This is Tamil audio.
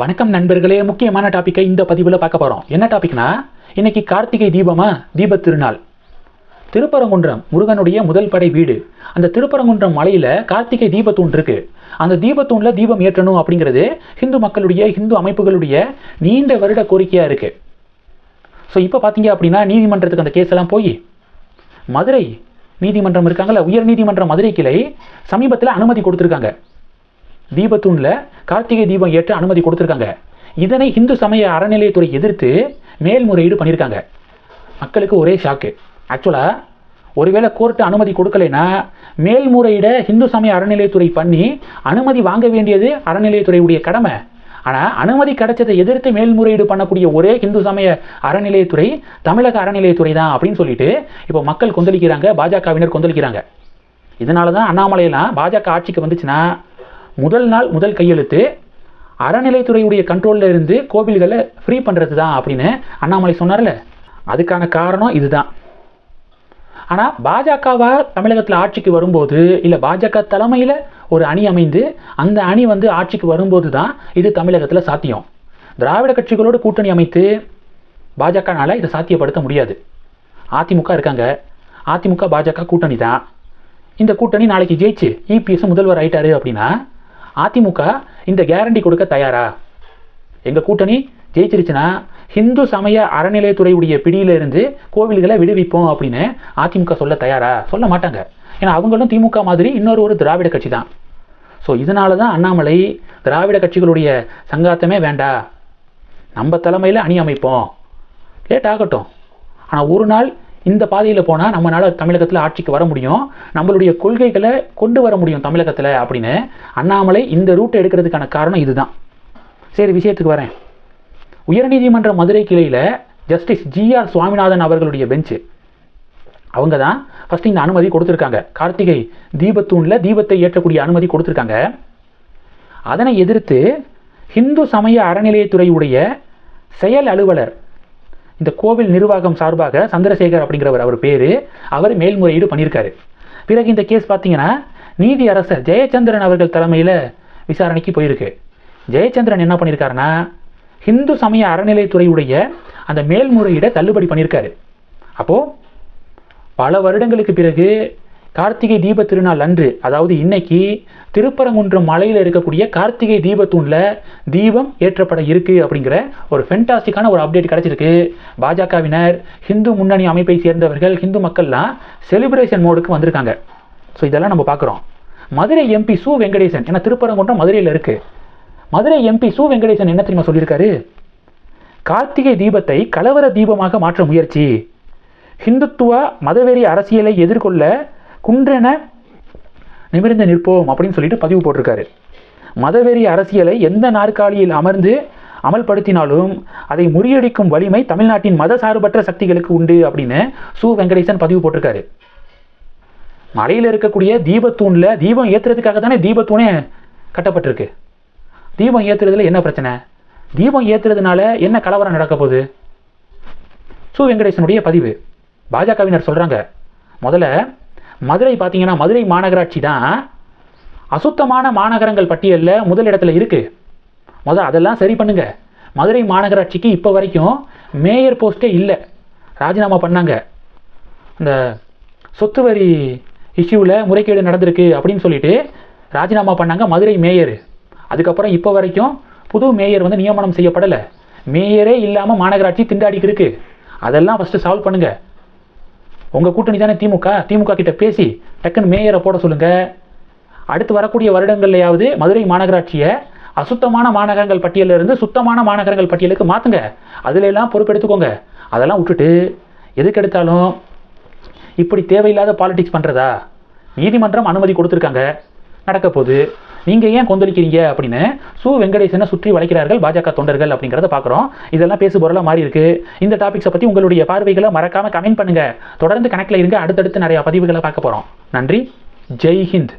வணக்கம் நண்பர்களே முக்கியமான டாப்பிக்கை இந்த பதிவில் பார்க்க போகிறோம் என்ன டாபிக்னா இன்னைக்கு கார்த்திகை தீபமா? தீபத் திருநாள். திருப்பரங்குன்றம் முருகனுடைய முதல் படை வீடு. அந்த திருப்பரங்குன்றம் மலையில் கார்த்திகை தீபத்தூண் இருக்கு. அந்த தீபத்தூணில் தீபம் ஏற்றணும் அப்படிங்கிறது ஹிந்து மக்களுடைய ஹிந்து அமைப்புகளுடைய நீண்ட வருட கோரிக்கையாக இருக்கு. ஸோ இப்போ பார்த்தீங்க அப்படின்னா நீதிமன்றத்துக்கு அந்த கேஸ் எல்லாம் போய் மதுரை நீதிமன்றம் இருக்காங்களா உயர் நீதிமன்றம் மதுரை கிளை சமீபத்தில் அனுமதி கொடுத்துருக்காங்க. தீபத்தூணில் கார்த்திகை தீபம் ஏற்ற அனுமதி கொடுத்துருக்காங்க. இதனை இந்து சமய அறநிலையத்துறை எதிர்த்து மேல்முறையீடு பண்ணியிருக்காங்க. மக்களுக்கு ஒரே ஷாக்கு ஆக்சுவலாக ஒருவேளை கோர்ட்டு அனுமதி கொடுக்கலைன்னா மேல்முறையிட இந்து சமய அறநிலையத்துறை பண்ணி அனுமதி வாங்க வேண்டியது அறநிலையத்துறையுடைய கடமை. ஆனால் அனுமதி கிடைச்சதை எதிர்த்து மேல்முறையீடு பண்ணக்கூடிய ஒரே இந்து சமய அறநிலையத்துறை தமிழக அறநிலையத்துறை தான் அப்படின்னு சொல்லிட்டு இப்போ மக்கள் கொந்தளிக்கிறாங்க பாஜகவினர் கொந்தளிக்கிறாங்க. இதனால தான் அண்ணாமலையெல்லாம் பாஜக ஆட்சிக்கு வந்துச்சுன்னா முதல் நாள் முதல் கையெழுத்து அறநிலைத்துறையுடைய கண்ட்ரோலில் இருந்து கோவில்களை ஃப்ரீ பண்ணுறது தான் அப்படின்னு அண்ணாமலை சொன்னார்ல. அதுக்கான காரணம் இதுதான். ஆனால் பாஜகவா தமிழகத்தில் ஆட்சிக்கு வரும்போது இல்லை பாஜக தலைமையில் ஒரு அணி அமைந்து அந்த அணி வந்து ஆட்சிக்கு வரும்போது தான் இது தமிழகத்தில் சாத்தியம். திராவிட கட்சிகளோடு கூட்டணி அமைத்து பாஜகனால் இதை சாத்தியப்படுத்த முடியாது. அதிமுக இருக்காங்க. அதிமுக பாஜக கூட்டணி தான் இந்த கூட்டணி நாளைக்கு ஜெயிச்சு இபிஎஸ் முதல்வர் ஆயிட்டாரு அப்படின்னா அதிமுக இந்த கேரண்டி கொடுக்க தயாரா? எங்கள் கூட்டணி ஜெயிச்சிருச்சுன்னா ஹிந்து சமய அறநிலையத்துறையுடைய பிடியிலிருந்து கோவில்களை விடுவிப்போம் அப்படின்னு அதிமுக சொல்ல தயாரா? சொல்ல மாட்டாங்க. ஏன்னா அவங்களும் திமுக மாதிரி இன்னொரு ஒரு திராவிட கட்சி தான் ஸோ இதனால தான் அண்ணாமலை திராவிட கட்சிகளுடைய சங்காத்தமே வேண்டா. நம்ம தலைமையில் அணி அமைப்போம். லேட் ஆகட்டும். ஆனால் ஒரு நாள் இந்த பாதையில் போனால் நம்மளால் தமிழகத்தில் ஆட்சிக்கு வர முடியும். நம்மளுடைய கொள்கைகளை கொண்டு வர முடியும் தமிழகத்தில் அப்படின்னு. அண்ணாமலை இந்த ரூட்டை எடுக்கிறதுக்கான காரணம் இதுதான். சரி விஷயத்துக்கு வரேன். உயர்நீதிமன்ற மதுரை கிளையில் ஜஸ்டிஸ் ஜிஆர் சுவாமிநாதன் அவர்களுடைய பெஞ்சு அவங்க தான் ஃபஸ்ட்டு இந்த அனுமதி கொடுத்துருக்காங்க. கார்த்திகை தீபத்தூணில் தீபத்தை ஏற்றக்கூடிய அனுமதி கொடுத்துருக்காங்க. அதனை எதிர்த்து ஹிந்து சமய அறநிலையத்துறையுடைய செயல் அலுவலர் இந்த கோவில் நிர்வாகம் சார்பாக சந்திரசேகர் அப்படிங்கிறவர் அவர் பேர். அவர் மேல்முறையீடு பண்ணியிருக்காரு. பிறகு இந்த கேஸ் பார்த்தீங்கன்னா நீதி அரசர் ஜெயச்சந்திரன் அவர்கள் தலைமையில் விசாரணைக்கு போயிருக்கு. ஜெயச்சந்திரன் என்ன பண்ணியிருக்காருன்னா ஹிந்து சமய அறநிலையத்துறையுடைய அந்த மேல்முறையீடை தள்ளுபடி பண்ணியிருக்காரு. அப்போது பல வருடங்களுக்கு பிறகு கார்த்திகை தீப திருநாள் அன்று அதாவது இன்னைக்கு திருப்பரங்குன்றம் மலையில் இருக்கக்கூடிய கார்த்திகை தீபத்தூணில் தீபம் ஏற்றப்பட இருக்குது அப்படிங்கிற ஒரு ஃபென்டாஸ்டிக்கான ஒரு அப்டேட் கிடச்சிருக்கு. பாஜகவினர் ஹிந்து முன்னணி அமைப்பை சேர்ந்தவர்கள் ஹிந்து மக்கள்லாம் செலிப்ரேஷன் மோடுக்கு வந்திருக்காங்க. ஸோ இதெல்லாம் நம்ம பார்க்குறோம். மதுரை எம்பி சு வெங்கடேசன் ஏன்னா திருப்பரங்குன்றம் மதுரையில் இருக்குது மதுரை எம்பி சு வெங்கடேசன் என்ன தெரியுமா சொல்லியிருக்காரு? கார்த்திகை தீபத்தை கலவர தீபமாக மாற்ற முயற்சி. ஹிந்துத்துவ மதவெறி அரசியலை எதிர்கொள்ள குன்றென நிமிர்ந்து நிற்போம் அப்படின்னு சொல்லிட்டு பதிவு போட்டிருக்காரு. மதவெறி அரசியலை எந்த நாற்காலியில் அமர்ந்து அமல்படுத்தினாலும் அதை முறியடிக்கும் வலிமை தமிழ்நாட்டின் மத சார்பற்ற சக்திகளுக்கு உண்டு அப்படின்னு சு. வெங்கடேசன் பதிவு போட்டிருக்காரு. மலையில் இருக்கக்கூடிய தீபத்தூணில் தீபம் ஏற்றுறதுக்காக தானே தீபத்தூணே கட்டப்பட்டிருக்கு. தீபம் ஏற்றுறதுல என்ன பிரச்சனை? தீபம் ஏற்றுறதுனால என்ன கலவரம் நடக்க போகுது? சு. வெங்கடேசனுடைய பதிவு. பாஜகவினர் சொல்கிறாங்க முதல்ல மதுரை பார்த்தீங்கன்னா மதுரை மாநகராட்சி தான் அசுத்தமான மாநகரங்கள் பட்டியலில் முதல் இடத்துல இருக்குது முதல் அதெல்லாம் சரி பண்ணுங்கள் மதுரை மாநகராட்சிக்கு இப்போ வரைக்கும் மேயர் போஸ்ட்டே இல்லை. ராஜினாமா பண்ணாங்க. இந்த சொத்து வரி இஷ்யூவில் முறைகேடு நடந்திருக்கு அப்படின்னு சொல்லிட்டு ராஜினாமா பண்ணாங்க மதுரை மேயர் அதுக்கப்புறம் இப்போ வரைக்கும் புது மேயர் வந்து நியமனம் செய்யப்படலை. மேயரே இல்லாமல் மாநகராட்சி திண்டாடிக்கு இருக்குது அதெல்லாம் ஃபஸ்ட்டு சால்வ் பண்ணுங்கள் உங்கள் கூட்டணி தானே திமுக? திமுக கிட்ட பேசி டக்குன்னு மேயரை போட சொல்லுங்கள் அடுத்து வரக்கூடிய வருடங்கள்லையாவது மதுரை மாநகராட்சியை அசுத்தமான மாநகரங்கள் பட்டியலில் இருந்து சுத்தமான மாநகரங்கள் பட்டியலுக்கு மாற்றுங்க அதில் எல்லாம் பொறுப்பெடுத்துக்கோங்க அதெல்லாம் விட்டுட்டு எதுக்கு எடுத்தாலும் இப்படி தேவையில்லாத பாலிடிக்ஸ் பண்ணுறதா நீதிமன்றம் அனுமதி கொடுத்துருக்காங்க. நடக்க போகுது நீங்கள் ஏன் கொந்தளிக்கிறீங்க அப்படின்னு சு வெங்கடேசனை சுற்றி வளைக்கிறார்கள் பாஜக தொண்டர்கள் அப்படிங்கிறத பார்க்குறோம் இதெல்லாம் பேசு பொருளாக மாறி இருக்கு. இந்த டாபிக்ஸை பற்றி உங்களுடைய பார்வைகளை மறக்காமல் கமெண்ட் பண்ணுங்கள் தொடர்ந்து கணக்கில் இருங்க அடுத்தடுத்து நிறையா பதிவுகளை பார்க்க போகிறோம் நன்றி. ஜெய் ஹிந்த்.